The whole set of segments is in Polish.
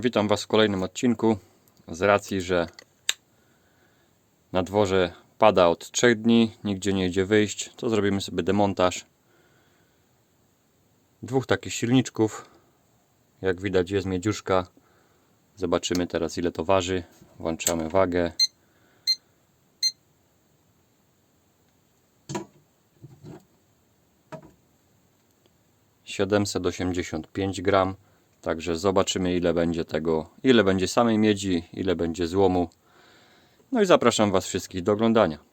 Witam Was w kolejnym odcinku. Z racji, że na dworze pada od 3 dni, nigdzie nie idzie wyjść, to zrobimy sobie demontaż dwóch takich silniczków. Jak widać jest miedziuszka. Zobaczymy teraz ile to waży. Włączamy wagę. Siedemset osiemdziesiąt pięć gram. Także zobaczymy ile będzie tego, ile będzie samej miedzi, ile będzie złomu. No i zapraszam Was wszystkich do oglądania.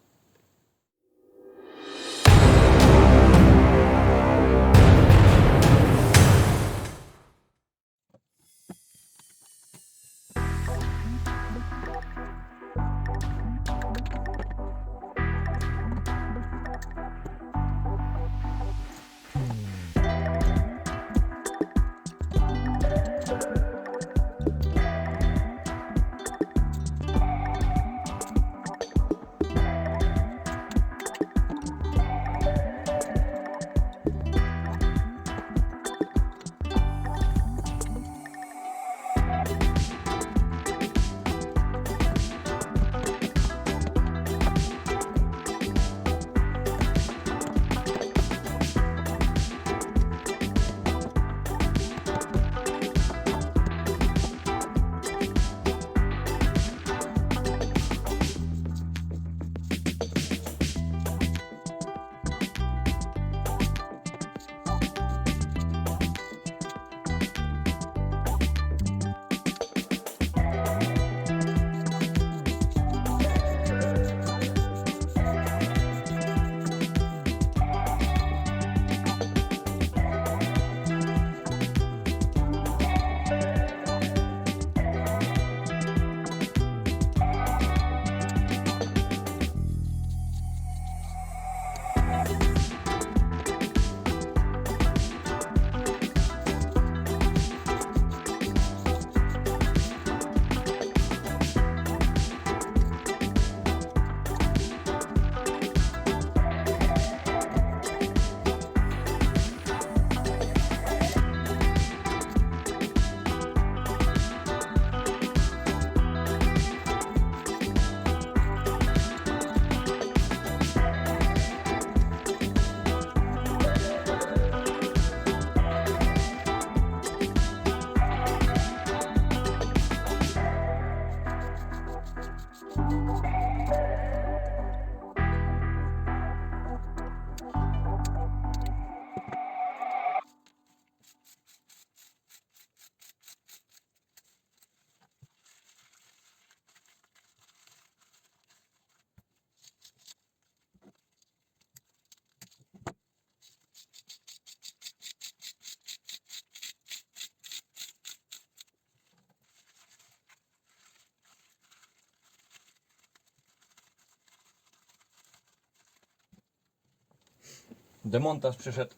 Demontaż przyszedł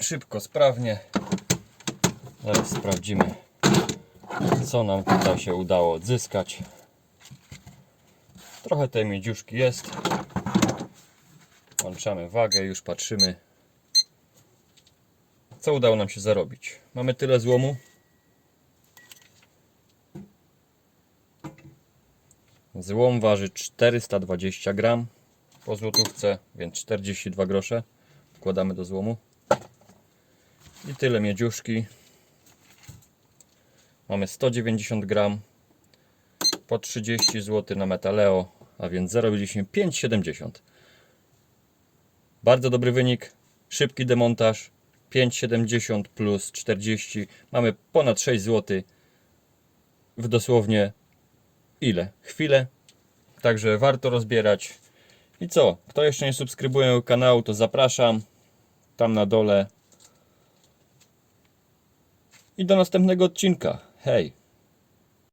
szybko, sprawnie. Zaraz sprawdzimy, co nam tutaj się udało odzyskać. Trochę tej miedziuszki jest. Włączamy wagę, już patrzymy, co udało nam się zarobić. Mamy tyle złomu. Złom waży 420 gram po złotówce, więc 42 grosze wkładamy do złomu. I tyle miedziuszki. Mamy 190 gram po 30 zł na metaleo, a więc 0,570. Bardzo dobry wynik, szybki demontaż. 5,70 plus 40. Mamy ponad 6 zł w dosłownie ile? Chwilę. Także warto rozbierać. I co? Kto jeszcze nie subskrybuje kanału, to zapraszam. Tam na dole. I do następnego odcinka. Hej!